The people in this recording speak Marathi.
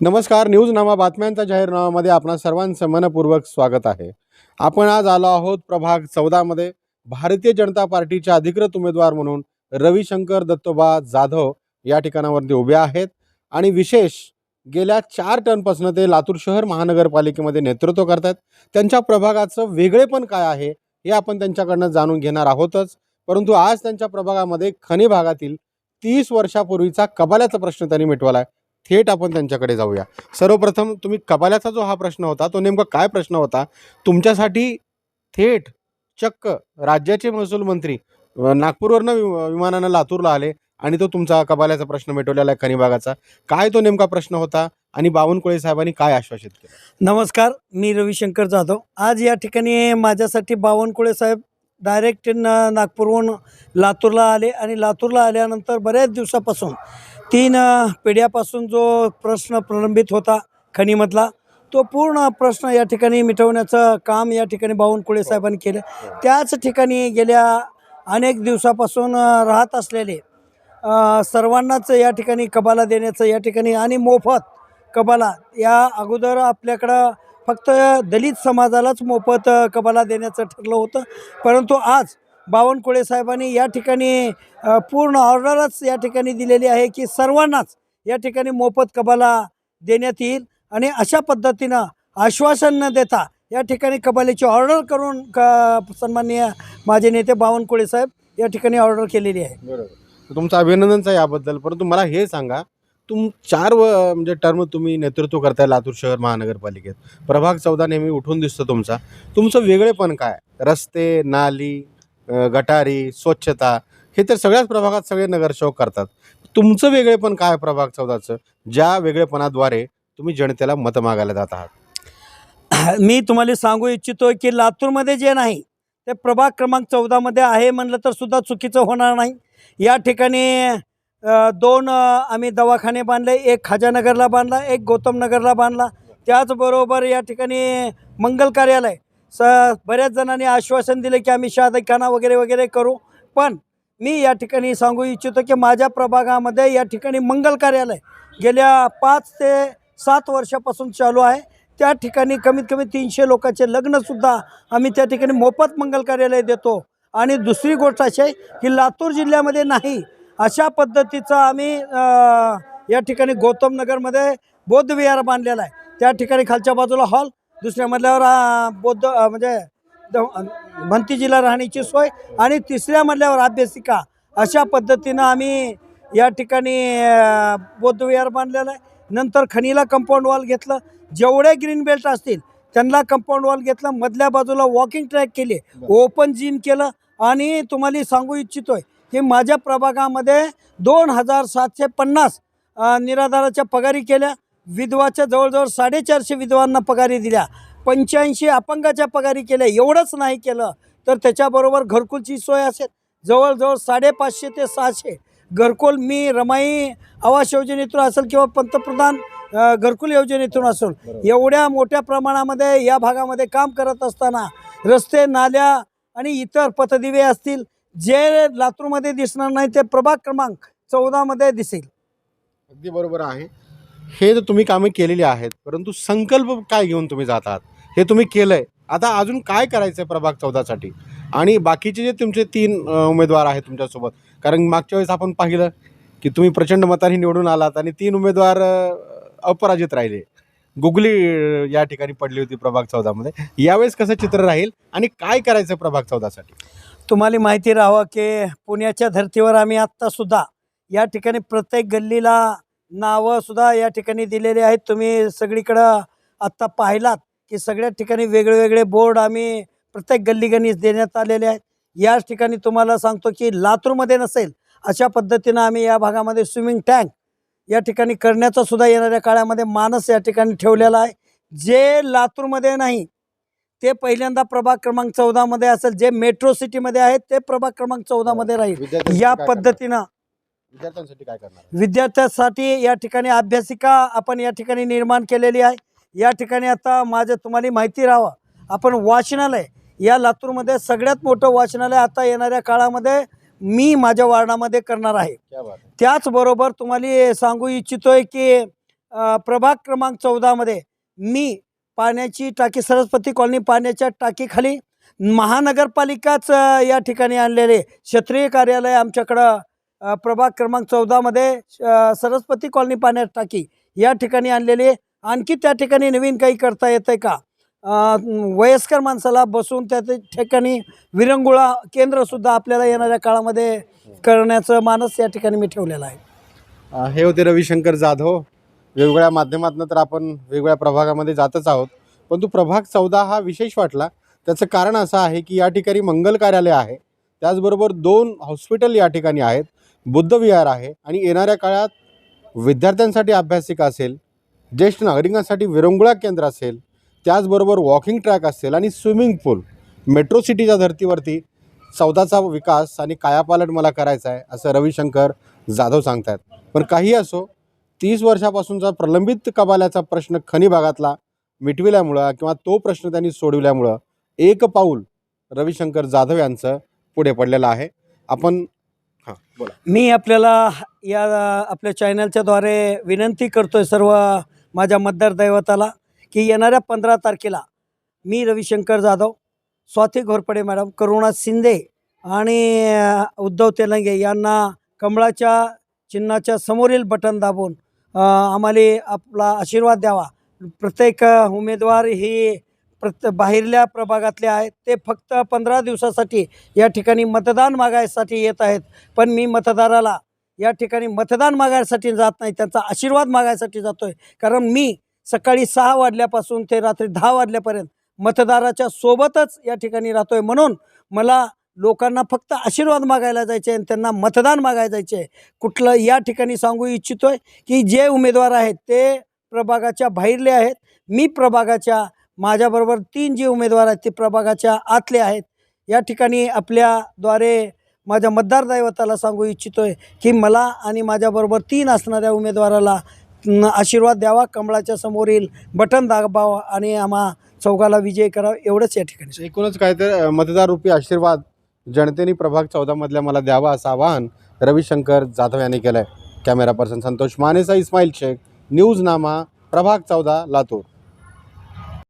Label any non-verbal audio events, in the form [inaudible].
नमस्कार न्यूजनामा बातम्यांचा जाहीरनामामध्ये आपणा सर्वांचं मनपूर्वक स्वागत आहे. आपण आज आलो आहोत प्रभाग चौदामध्ये. भारतीय जनता पार्टीच्या अधिकृत उमेदवार म्हणून रविशंकर दत्तोबा जाधव या ठिकाणावरती उभे आहेत. आणि विशेष गेल्या चार टर्नपासून ते लातूर शहर महानगरपालिकेमध्ये नेतृत्व करतात त्यांच्या प्रभागाचं वेगळेपण काय आहे हे आपण त्यांच्याकडनं जाणून घेणार आहोतच. परंतु आज त्यांच्या प्रभागामध्ये खनी भागातील तीस वर्षापूर्वीचा कबाल्याचा प्रश्न त्यांनी मिटवला आहे थेट आपण त्यांच्याकडे जाऊया. सर्वप्रथम तुम्ही कपाल्याचा जो हा प्रश्न होता तो नेमका काय प्रश्न होता? तुमच्यासाठी थेट चक्क राज्याचे महसूल मंत्री नागपूरवरनं वि- विमानानं लातूरला आले आणि तो तुमचा कबाल्याचा प्रश्न मिटवलेला आहे खनिभागाचा काय तो नेमका प्रश्न होता आणि बावनकुळे साहेबांनी काय आश्वासित केलं? नमस्कार मी रविशंकर जाधव. आज या ठिकाणी माझ्यासाठी बावनकुळे साहेब डायरेक्ट नागपूरहून लातूरला आले आणि लातूरला आल्यानंतर बऱ्याच दिवसापासून तीन पिढ्यापासून जो प्रश्न प्रलंबित होता खनीमधला तो पूर्ण प्रश्न या ठिकाणी मिटवण्याचं काम या ठिकाणी बावनकुळे साहेबांनी केलं. त्याच ठिकाणी गेल्या अनेक दिवसापासून राहत असलेले सर्वांनाच या ठिकाणी कबाला देण्याचं या ठिकाणी आणि मोफत कबाला या अगोदर आपल्याकडं फक्त दलित समाजालाच मोफत कबाला देण्याचं ठरलं होतं. परंतु आज बावनकुळे साहेबांनी या ठिकाणी पूर्ण ऑर्डरच या ठिकाणी दिलेली आहे की सर्वांनाच या ठिकाणी मोफत कबाला देण्यात येईल आणि अशा पद्धतीनं आश्वासन न देता या ठिकाणी कबालीची ऑर्डर करून क सन्माननीय माझे नेते बावनकुळे साहेब या ठिकाणी ऑर्डर केलेली आहे. बरोबर. तुमचं अभिनंदनच आहे याबद्दल. परंतु मला हे सांगा तुम चार व म्हणजे टर्म तुम्ही नेतृत्व करताय लातूर शहर महानगरपालिकेत. प्रभाग चौदा नेहमी उठून दिसतं तुमचा. तुमचं वेगळेपण काय? रस्ते नाली गटारी स्वच्छता हे तर सगळ्याच प्रभागात सगळे नगरसेवक करतात. तुमचं वेगळेपण काय प्रभाग चौदाचं? ज्या वेगळेपणाद्वारे तुम्ही जनतेला मत मागायला जात आहात. [clears throat] मी तुम्हाला सांगू इच्छितो की लातूरमध्ये जे नाही ते प्रभाग क्रमांक चौदामध्ये आहे म्हणलं तर सुद्धा चुकीचं होणार नाही. या ठिकाणी दोन आम्ही दवाखाने बांधले एक खाजानगरला बांधला एक गौतम नगरला बांधला. त्याचबरोबर या ठिकाणी मंगल कार्यालय स बऱ्याच जणांनी आश्वासन दिले की आम्ही शादखाना वगैरे वगैरे करू. पण मी या ठिकाणी सांगू इच्छितो की माझ्या प्रभागामध्ये या ठिकाणी मंगल कार्यालय गेल्या पाच ते सात वर्षापासून चालू आहे. त्या ठिकाणी कमीत कमी तीनशे लोकांचे लग्नसुद्धा आम्ही त्या ठिकाणी मोफत मंगल कार्यालय देतो. आणि दुसरी गोष्ट अशी आहे की लातूर जिल्ह्यामध्ये नाही. अशा पद्धतीचा आम्ही या ठिकाणी गौतम नगरमध्ये बौद्ध विहार बांधलेला आहे. त्या ठिकाणी खालच्या बाजूला हॉल दुसऱ्या मधल्यावर अ, बौद्ध म्हणजे द- भंतीजीला राहण्याची सोय आणि तिसऱ्या मधल्यावर अभ्यासिका अशा पद्धतीनं आम्ही या ठिकाणी अ, बौद्ध विहार बांधलेलं आहे. नंतर खनीला कंपाऊंड वॉल घेतलं. जेवढे ग्रीन बेल्ट असतील त्यांना कंपाऊंड वॉल घेतलं. मधल्या बाजूला वॉकिंग ट्रॅक केले. ओपन जिम केलं. आणि तुम्हाला सांगू इच्छितोय की माझ्या प्रभागामध्ये दोन हजार सातशे पन्नास निराधाराच्या पगारी केल्या. विधवाच्या जवळजवळ साडेचारशे विधवांना पगारी दिल्या. पंच्याऐंशी अपंगाच्या पगारी केल्या. एवढंच नाही केलं तर त्याच्याबरोबर घरकुलची सोय असेल. जवळजवळ साडेपाचशे ते सहाशे घरकुल मी रमाई आवास योजनेतून असेल किंवा पंतप्रधान घरकुल योजनेतून असेल. एवढ्या मोठ्या प्रमाणामध्ये या भागामध्ये काम करत असताना रस्ते नाल्या आणि इतर पथदिवे असतील. जे लातूरमध्ये दिसणार नाही ते प्रभाग क्रमांक चौदामध्ये दिसेल. अगदी बरोबर आहे. हे तर तुम्ही कामे केलेली आहेत परंतु संकल्प काय घेऊन तुम्ही जात आहात? हे तुम्ही केलंय. आता अजून काय करायचं आहे प्रभाग चौदासाठी आणि बाकीचे जे तुमचे तीन उमेदवार आहेत तुमच्यासोबत कारण मागच्या वेळेस आपण पाहिलं की तुम्ही प्रचंड मताने निवडून आलात आणि तीन उमेदवार अपराजित राहिले. गुगली या ठिकाणी पडली होती प्रभाग चौदामध्ये. यावेळेस कसं चित्र राहील आणि काय करायचं प्रभाग चौदासाठी? तुम्हाला माहिती राहावं की पुण्याच्या धर्तीवर आम्ही आत्तासुद्धा या ठिकाणी प्रत्येक गल्लीला नावं सुद्धा या ठिकाणी दिलेली आहेत. तुम्ही सगळीकडं आत्ता पाहिलात की सगळ्या ठिकाणी वेगळे वेगळे बोर्ड आम्ही प्रत्येक गल्लीगणीस देण्यात आलेले आहेत. याच ठिकाणी तुम्हाला सांगतो की लातूरमध्ये नसेल अशा पद्धतीनं आम्ही या भागामध्ये स्विमिंग टँक या ठिकाणी करण्याचा सुद्धा येणाऱ्या काळामध्ये मानस या ठिकाणी ठेवलेला आहे. जे लातूरमध्ये नाही ते पहिल्यांदा प्रभाग क्रमांक चौदामध्ये असेल जे मेट्रो सिटीमध्ये आहेत ते प्रभाग क्रमांक चौदामध्ये राहील. या? पद्धतीनं विद्यार्थ्यांसाठी काय करणार विद्यार्थ्यासाठी या ठिकाणी अभ्यासिका आपण या ठिकाणी निर्माण केलेली आहे. या ठिकाणी आता माझं तुम्हाला माहिती राहावं. आपण वाचनालय या लातूरमध्ये सगळ्यात मोठं वाचनालय आता येणाऱ्या काळामध्ये मी माझ्या वार्डामध्ये करणार आहे. आहे. त्याचबरोबर तुम्हाला सांगू इच्छितोय की अ, प्रभाग क्रमांक चौदामध्ये मी पाण्याची टाकी सरस्वती कॉलनी पाण्याच्या टाकीखाली महानगरपालिकाच या ठिकाणी आणलेले क्षेत्रीय कार्यालय आमच्याकडं प्रभाग क्रमांक चौदामध्ये सरस्वती कॉलनी पाण्यात टाकी. या ठिकाणी आणलेली आणखी त्या ठिकाणी नवीन काही करता येतं आहे का वयस्कर माणसाला बसून त्या ठिकाणी विरंगुळा केंद्रसुद्धा आपल्याला येणाऱ्या काळामध्ये करण्याचं मानस या ठिकाणी मी ठेवलेलं आहे. हे होते रविशंकर जाधव. वेगवेगळ्या माध्यमातून तर आपण वेगवेगळ्या प्रभागामध्ये जातच आहोत. परंतु प्रभाग चौदा हा विशेष वाटला. त्याचं कारण असं आहे की या ठिकाणी मंगल कार्यालय आहे. त्याचबरोबर दोन हॉस्पिटल या ठिकाणी आहेत. बुद्धविहार आहे आणि येणाऱ्या काळात विद्यार्थ्यांसाठी अभ्यासिका असेल ज्येष्ठ नागरिकांसाठी विरंगुळा केंद्र असेल त्याचबरोबर वॉकिंग ट्रॅक असेल आणि स्विमिंग पूल मेट्रो सिटीच्या धर्तीवरती चौदाचा विकास आणि कायापालट मला करायचा आहे असं रविशंकर जाधव सांगतायत. पण काही असो तीस वर्षापासूनचा प्रलंबित कबाल्याचा प्रश्न खनी भागातला मिटविल्यामुळं किंवा तो प्रश्न त्यांनी सोडविल्यामुळं एक पाऊल रविशंकर जाधव यांचं पुढे पडलेलं आहे. आपण हां बोला. मी आपल्याला या आपल्या चॅनलच्याद्वारे विनंती करतो आहे सर्व माझ्या मतदार दैवताला की येणाऱ्या पंधरा तारखेला मी रविशंकर जाधव स्वाती घोरपडे मॅडम करुणा शिंदे आणि उद्धव तेलंगे यांना कमळाच्या चिन्हाच्या समोरील बटन दाबून आम्हाला आपला आशीर्वाद द्यावा. प्रत्येक उमेदवार ही प्रत बाहेरल्या प्रभागातले आहेत. ते फक्त पंधरा दिवसासाठी या ठिकाणी मतदान मागायसाठी येत आहेत. पण मी मतदाराला या ठिकाणी मतदान मागायसाठी जात नाही त्यांचा आशीर्वाद मागायसाठी जातो आहे कारण मी सकाळी सहा वाजल्यापासून ते रात्री दहा वाजल्यापर्यंत मतदाराच्या सोबतच या ठिकाणी राहतो आहे म्हणून मला लोकांना फक्त आशीर्वाद मागायला जायचे आणि त्यांना मतदान मागायला जायचे आहे कुठलं या ठिकाणी सांगू इच्छितो आहे की जे उमेदवार आहेत ते प्रभागाच्या बाहेरले आहेत. मी प्रभागाच्या माझ्याबरोबर तीन जे उमेदवार आहेत ते प्रभागाच्या आतले आहेत. या ठिकाणी आपल्याद्वारे माझ्या मतदार दैवताला सांगू इच्छितो आहे की मला आणि माझ्याबरोबर तीन असणाऱ्या उमेदवाराला आशीर्वाद द्यावा कमळाच्या समोरील बटन दाबावा आणि आम्हा चौघाला विजय करावा एवढंच या ठिकाणी. एकूणच काय तर मतदार रूपी आशीर्वाद जनतेने प्रभाग चौदामधल्या मला द्यावा असं आवाहन रविशंकर जाधव यांनी केलं आहे camera person Santosh Manesa Ismail Shaikh news Nama प्रभाग चौदा लातूर.